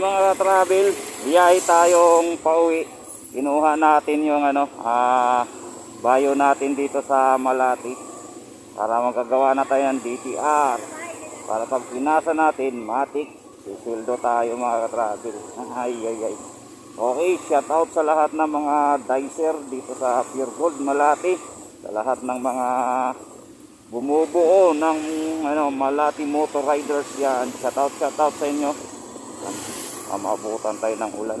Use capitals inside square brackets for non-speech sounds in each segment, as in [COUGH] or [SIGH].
mga travel, biyahe tayong pauwi. Kinuha natin yung ano, ah, bayo natin dito sa Malati para magkagawa na tayo ng DTR. Para pag pinasa natin, matik, sisildo tayo mga travel. [LAUGHS] Ay, ay, ay. Okay, shout out sa lahat ng mga dicer dito sa Pure Gold Malati. Sa lahat ng mga bumubuo ng ano, Malati Motor Riders yan. Shout out, shout out sa inyo. Ah, maabutan tayo ng ulan.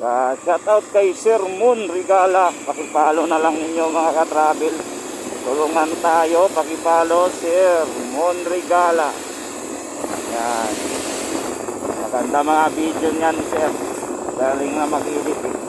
Uh, shout out kay Sir Moon Regala. Pakipalo na lang ninyo mga ka-travel. Tulungan tayo, pakipalo Sir Moon Regala. Yan. Maganda mga video niyan, Sir. Galing na mag-edit.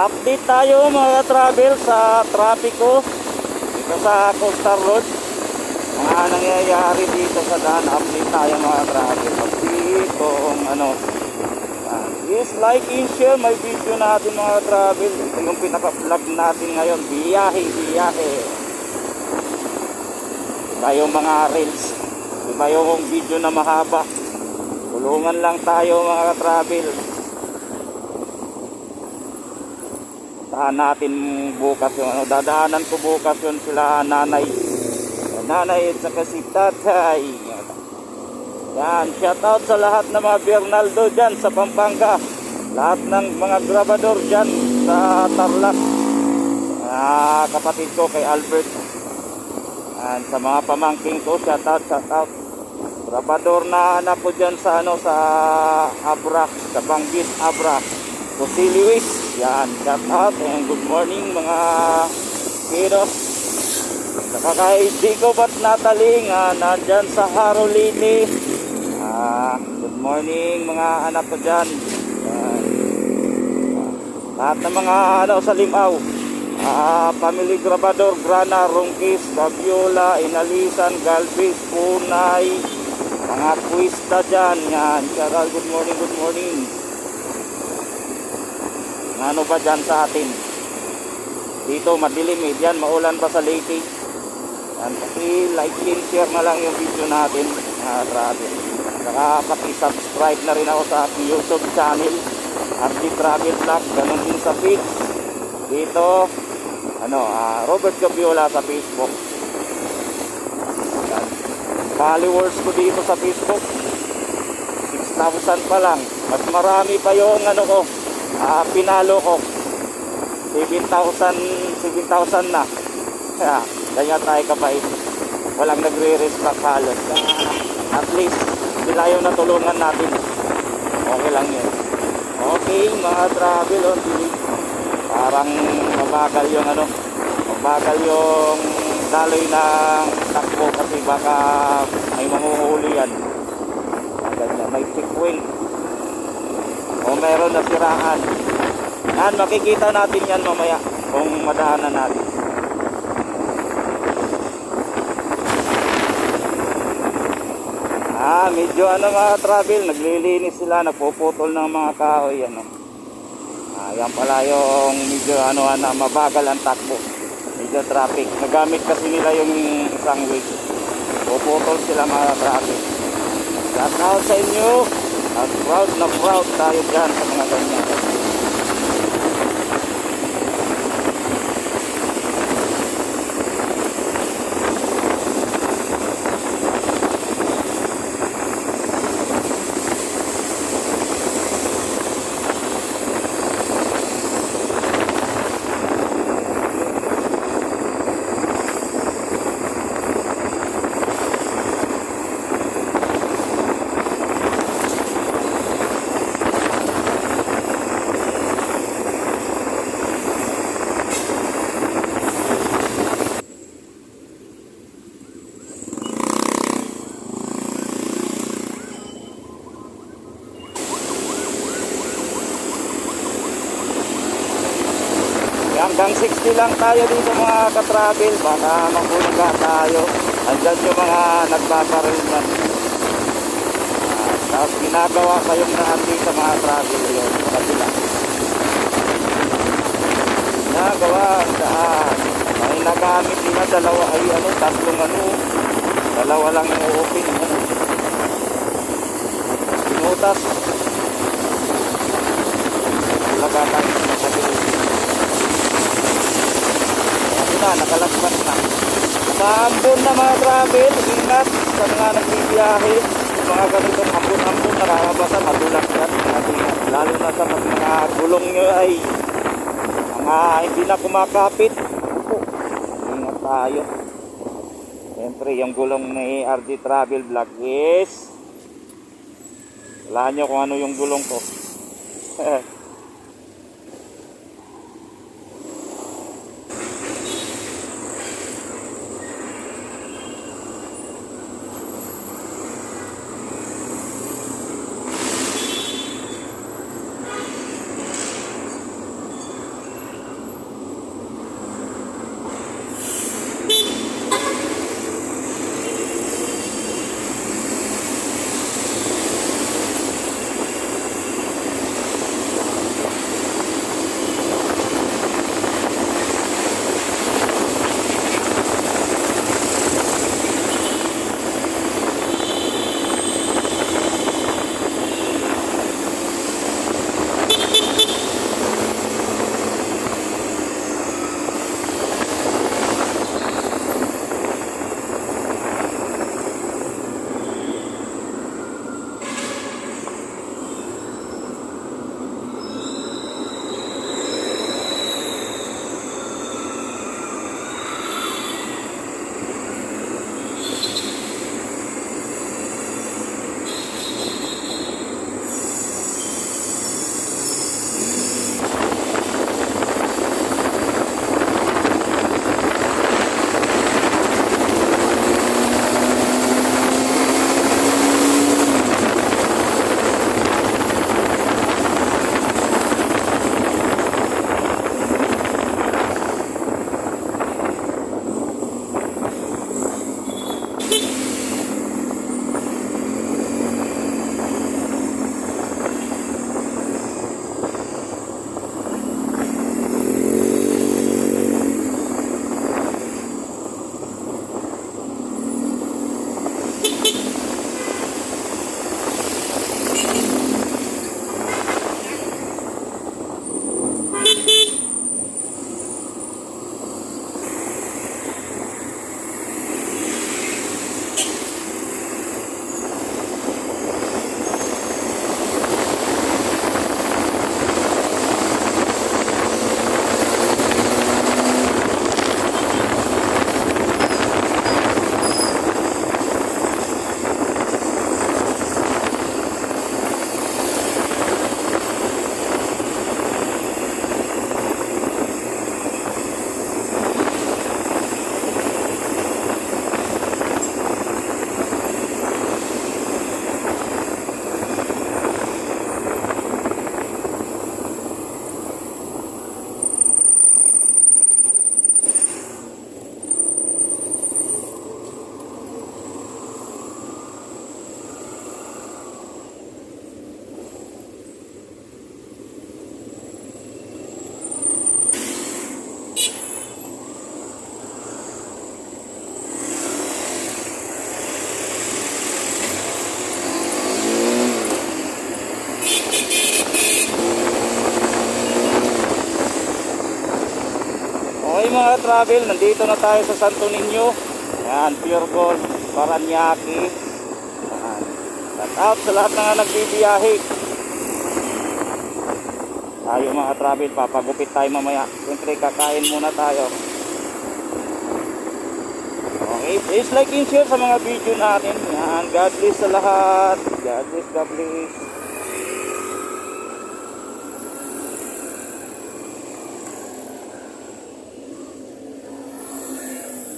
Update tayo mga travel sa trapiko dito sa Coastal Road. Mga nangyayari dito sa daan. Update tayo mga travel. Dito ano. yan. Yes, like and share my video natin mga travel. Ito yung pinaka-vlog natin ngayon. Biyahe, biyahe. Iba yung mga reels. Iba yung video na mahaba. Tulungan lang tayo mga travel. Saan natin bukas yung ano, dadaanan ko bukas yun sila nanay. Nanay at saka si tatay. Yan, shout out sa lahat ng mga Bernaldo dyan sa Pampanga. Lahat ng mga grabador dyan sa Tarlac. Ah, kapatid ko kay Albert. Yan, sa mga pamangking ko, shout out, shout out. Grabador na anak ko dyan sa ano sa Abra, sa Banggit Abra. So si Luis, yan, shout out and good morning mga kiddos. Saka kay Dico Bat Natalie nga nandyan sa Harolini. Ah, good morning mga anak ko dyan. Yan. Ah, lahat ng mga ano sa Limaw. Ah, Family Grabador, Grana, Rungkis, Gabiola, Inalisan, Galvez, Punay, mga Cuista dyan. Yan, Charal, good morning, good morning. Ano ba dyan sa atin? Dito madilim eh. Diyan maulan pa sa Leyte. Yan, paki like and share na lang yung video natin. Mga travel. Saka paki-subscribe na rin ako sa aking YouTube channel. RG Travel Vlog. Ganon din sa feed. Dito, ano, ah, Robert Gabiola sa Facebook. Yan. Followers ko dito sa Facebook. 6,000 pa lang. Mas marami pa yung ano ko, ah, pinalo ko. 7,000 7,000 na. Kaya ganyan tayo kapait walang nagre-respect halos. Ah, at least sila natulungan natin. Okay lang yun. Okay mga travel on dilig parang mabagal yung ano mabagal yung daloy ng takbo kasi baka may mamuhuli yan. Ganyan may checkpoint o meron na siraan. Yan makikita natin yan mamaya kung madaanan natin. Ah medyo ano mga travel naglilinis sila nagpuputol ng mga kahoy ano. Ah, yan pala yung medyo ano na mabagal ang takbo. Medyo traffic. Nagamit kasi nila yung isang week puputol sila mga traffic. Shout out sa inyo. At proud na proud tayo dyan sa mga ganyan. Hanggang 60 lang tayo dito mga ka-travel. Baka maghulga tayo. Andyan yung mga nagbabaril na. Ah, tapos ginagawa pa yung lahat dito mga travel yun. Kabila. Ginagawa saan? May nagamit nila dalawa ay ano, tatlong ano. Dalawa lang yung open. Ano. Pinutas. Tayo sa kabila. Na, nakalaspas na. Nakaambon na mga travel, ingat sa mga nagbibiyahe. Yung mga ganitong ambon-ambon, nakakabasa, matulak yan. Ingat, ingat. Lalo na sa mga gulong nyo ay mga hindi na kumakapit. Opo, ingat tayo. Siyempre, yung gulong ni RD Travel Vlog is wala nyo kung ano yung gulong ko. [LAUGHS] travel, nandito na tayo sa Santo Niño. Yan, Pure Gold, Paranaque. Yan. Shout out sa lahat na nagbibiyahe. Tayo mga travel, papagupit tayo mamaya. Siyempre, kakain muna tayo. Okay, please like and share sa mga video natin. Yan, God bless sa lahat. God bless, God bless.